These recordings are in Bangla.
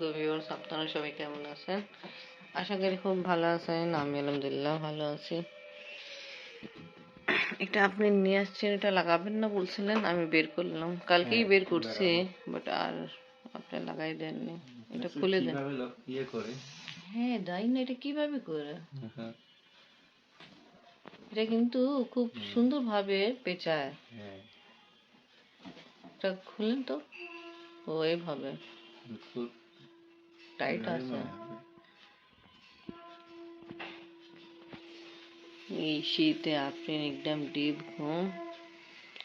সুযোগ্য ভিউয়ার্স আপনারা সবাই কেমন আছেন? আশা করি খুব ভালো আছেন আমি আলহামদুলিল্লাহ ভালো আছি। এটা আপনি নিয়ে আসছেন এটা লাগাবেন না বলছিলেন আমি বের করলাম। কালকেই বের করছি বাট আর আপনি লাগাই দেননি। এটা খুলে দেন। ইয়ে করে? হ্যাঁ দাই না এটা কীভাবে করে? হ্যাঁ, এটা কিন্তু খুব সুন্দর ভাবে পেঁচায়। হ্যাঁ। এটা খুলেন তো? ও এইভাবে। খুব টাইট আছে। এই শীতে আপনি একদম ডিপ ঘুম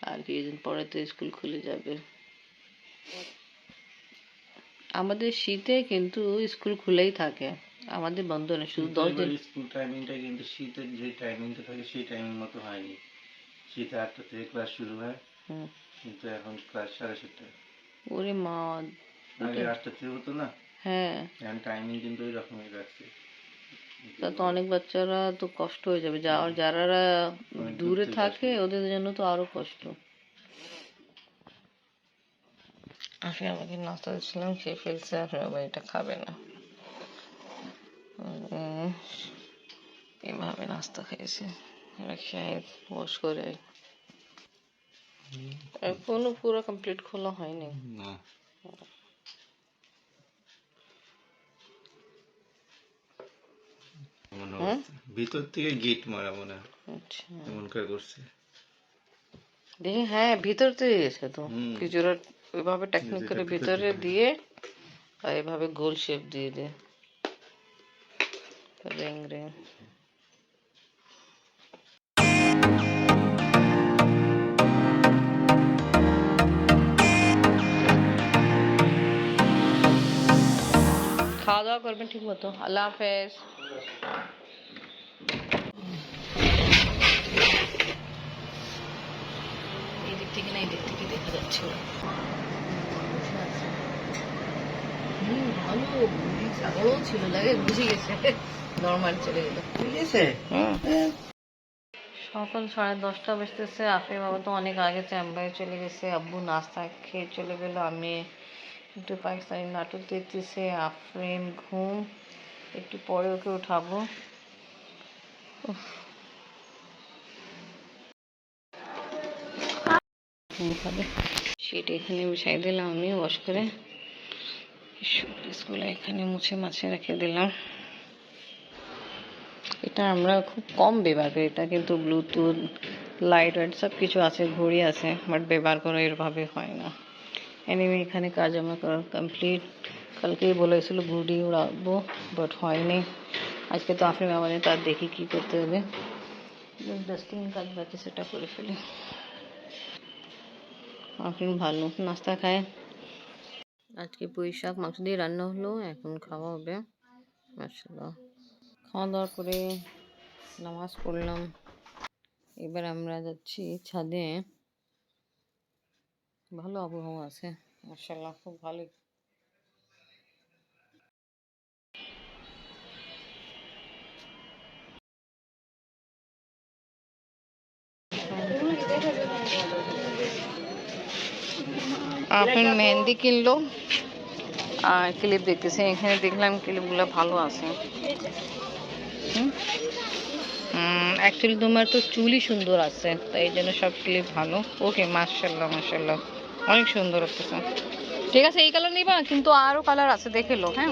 আর কিছুদিন পরে তো স্কুল খুলে যাবে। আমাদের শীতে কিন্তু স্কুল খুলেই থাকে আমাদের বন্ধ না শুধু কিন্তু দশ দিন। স্কুল টাইমিংটা কিন্তু শীতের যে টাইমিংটা থাকে সেই টাইমিং মতো হয়নি। শীতে আটটা থেকে ক্লাস শুরু হয় হুম। কিন্তু এখন ক্লাস সাড়ে সাতটা। ওরে মা আগে আটটা থেকে হতো না? হ্যাঁ। এখন টাইমিং কিন্তু ওই রকমই রাখছে তা তো অনেক বাচ্চারা তো কষ্ট হয়ে যাবে। যার যারা দূরে থাকে ওদের জন্য তো আরও কষ্ট। আমি আমাকে নাস্তা দিচ্ছিলাম খেয়ে ফেলছে আর আবার এটা খাবে না। উম, এভাবে নাস্তা খেয়েছে। এবার খেয়ে ওয়াশ করে। এখনও পুরো কমপ্লিট খোলা হয়নি। না। ভিতর থেকে গেট মারা মনে হয়। আচ্ছা। এমন করে করছে। দেখি হ্যাঁ ভিতর থেকে গেছে তো। হুম। কিছুটা ওইভাবে টেকনিক যেটা করে ভিতর ভিতরে থেকে। দিয়ে আর এভাবে গোল শেপ দিয়ে দে। রিং রিং দাওয়া করবেন ঠিক মতো আল্লাহ হাফেজ। এই দিক থেকে না এই দিক থেকে দেখা যাচ্ছে ভালো। ছিল লাগে বুঝে গেছে। নর্মাল চলে গেল বুঝেছে সকাল সাড়ে দশটা বাজতেছে আফি বাবা তো অনেক আগে চেম্বারে চলে গেছে। আব্বু নাস্তা খেয়ে চলে গেল আমি একটু পাকিস্তানি নাটক দেখতেছে, আফরিন ঘুম। একটু পরে ওকে উঠাবো। সেটা এখানে দিলাম আমি করে। এখানে মুছে মাছে রেখে দিলাম। এটা আমরা খুব কম ব্যবহার করি, এটা কিন্তু ব্লুটুথ লাইট ওয়াইট সব কিছু আছে, ঘড়ি আছে বাট ব্যবহার করা এরভাবে হয় না। এনিওয়ে এখানে কাজ আমার কমপ্লিট কালকেই বলেছিল ঘুড়ি উড়াবো বাট হয়নি। আজকে তো আপনি আমাদের তার দেখি কি করতে হবে। ডাস্টিং কাজ বাকি, সেটা করে ফেলি। আপনি ভালো, নাস্তা খায়। আজকে পুঁই শাক, মাংস দিয়ে রান্না হলো, এখন খাওয়া হবে। মার্শাল্লাহ খাওয়া দাওয়া করে নামাজ পড়লাম। এবার আমরা যাচ্ছি ছাদে। ভালো আবহাওয়া আছে মার্শাল্লাহ খুব ভালো আপনি মেহেন্দি কিনলো? আর ক্লিপ দেখতেছে, এখানে দেখলাম ক্লিপগুলো ভালো আছে। অ্যাকচুয়ালি তোমার তো চুলই সুন্দর আছে, তাই জন্য সব ক্লিপ ভালো। ওকে মার্শাল্লাহ মার্শাল্লাহ অনেক সুন্দর লাগতেছে ঠিক আছে এই কালার নিবা কিন্তু আরও কালার আছে দেখে লো হ্যাঁ?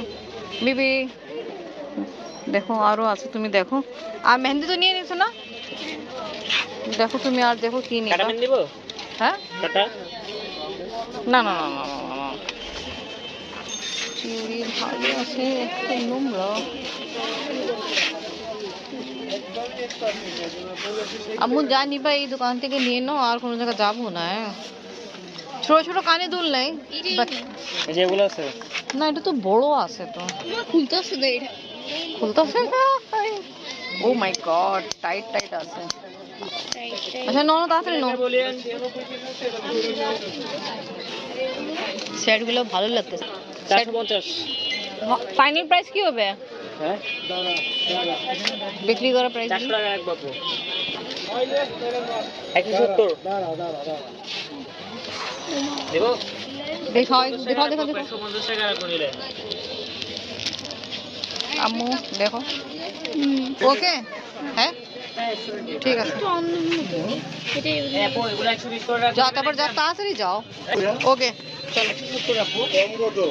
বিবি দেখো আরও আছে তুমি দেখো। আর মেহেন্দি তো নিয়ে নিছো না? দেখো তুমি আর দেখো কি নিবা। হ্যাঁ? না না না না না না, না। চুড়ি ভালো আছে একটু নোংরা। আম্মু যা নিবা এই দোকান থেকে নিয়ে নাও আর কোনো জায়গায় যাব না হ্যাঁ? ছোট ছোট কানে দুল নাই বাট- যেগুলো আছে। না এটা তো বড় আছে তো। খুলতেছে না এটা। খুলতেছে না? Oh my god tight tight আছে। আচ্ছা নো নো তাড়াতাড়ি নো। সেটগুলো ভালো লাগতেছে। চারশো পঞ্চাশ। ফাইনাল প্রাইস কি হবে? হ্যাঁ? বিক্রি করার প্রাইস টাকা এক বাপু। একশো সত্তর। দেবো? দেখাও আম্মু দেখো। ওকে? হ্যাঁ? ঠিক আছে। যাও তারপর যা তাড়াতাড়ি যাও। ওকে চলো।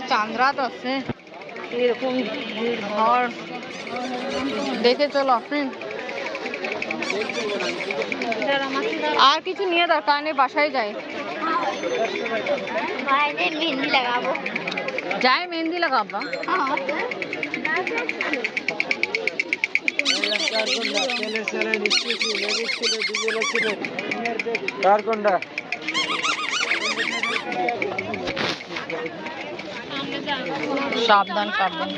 একশো সত্তর রাখো লাগতেছে চাঁদ রাত আছে এরকম ঘর। দেখে চলো আপনি আর কিছু নিয়ে দরকার নেই বাসায় যাই। মেহেন্দি লাগাবো। যাই মেহেন্দি লাগাবা। কার কোনটা? সাবধান সাবধান।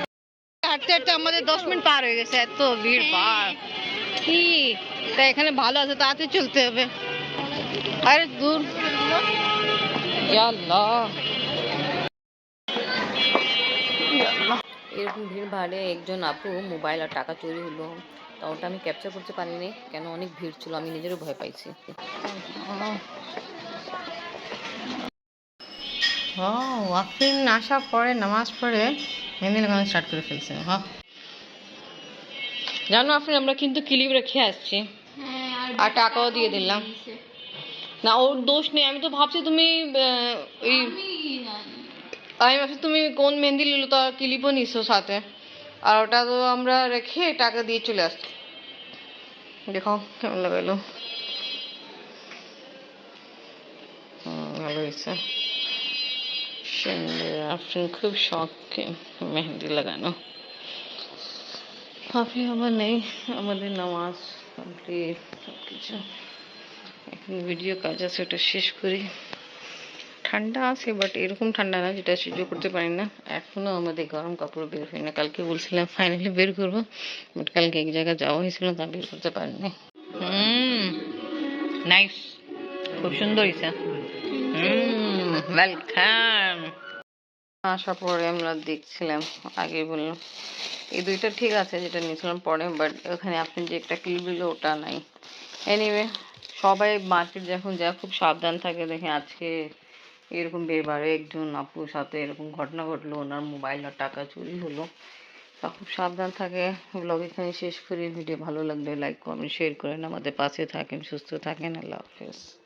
হাঁটতে হাঁটতে আমাদের দশ মিনিট পার হয়ে গেছে এত ভিড় পার কি? তা এখানে ভালো আছে তাড়াতাড়ি চলতে হবে। আরে দূর। এরকম ভিড় ভাড়ে একজন আপু মোবাইল আর টাকা চুরি হলো। তা ওটা আমি ক্যাপচার করতে পারিনি কেন অনেক ভিড় ছিল আমি নিজেরও ভয় পাইছি। ও আফরিন আসার পরে নামাজ পড়ে মেহেন্দি লাগানো স্টার্ট করে ফেলছে হ্যাঁ জানো আমরা কিন্তু ক্লিপ রেখে আসছি। আর টাকাও দিয়ে দিলাম। না ওর দোষ নেই। আমি তো ভাবছি তুমি ওই আমি ভাবছি তুমি কোন মেহেন্দি নিলো তো ক্লিপও নিছো সাথে। আর ওটা তো আমরা রেখে টাকা দিয়ে চলে আসছি। দেখো কেমন লাগালো। ভালো হয়েছে। আফরিন খুব শখ মেহেন্দি লাগানো। হাফি আমার নেই, আমাদের নামাজ কমপ্লিট সব কিছু এখন ভিডিও কাজ আছে, ওটা শেষ করি। ঠান্ডা আছে বাট এরকম ঠান্ডা না যেটা সহ্য করতে পারি না। এখনও আমাদের গরম কাপড় বের হয় না কালকে বলছিলাম ফাইনালি বের করব। বাট কালকে এক জায়গায় যাওয়া হয়েছিল, তা বের করতে পারিনি। হুম নাইস খুব সুন্দর হয়েছে। হুম। ওয়েলকাম আসার পরে আমরা দেখছিলাম, আগে বললাম। এই দুইটা ঠিক আছে যেটা নিয়েছিলাম পরে বাট ওখানে আপনি যে একটা ক্লিপ দিল ওটা নাই। এনিওয়ে সবাই মার্কেট যখন যায়, খুব সাবধান থাকে। দেখে আজকে এরকম বেরবারে একজন আপুর সাথে এরকম ঘটনা ঘটলো, ওনার মোবাইল আর টাকা চুরি হলো। তা খুব সাবধান থাকে। ব্লগ এখানে শেষ করি। ভিডিও ভালো লাগলে লাইক কমেন্ট শেয়ার করেন। আমাদের পাশে থাকেন, সুস্থ থাকেন। আল্লাহ হাফেজ।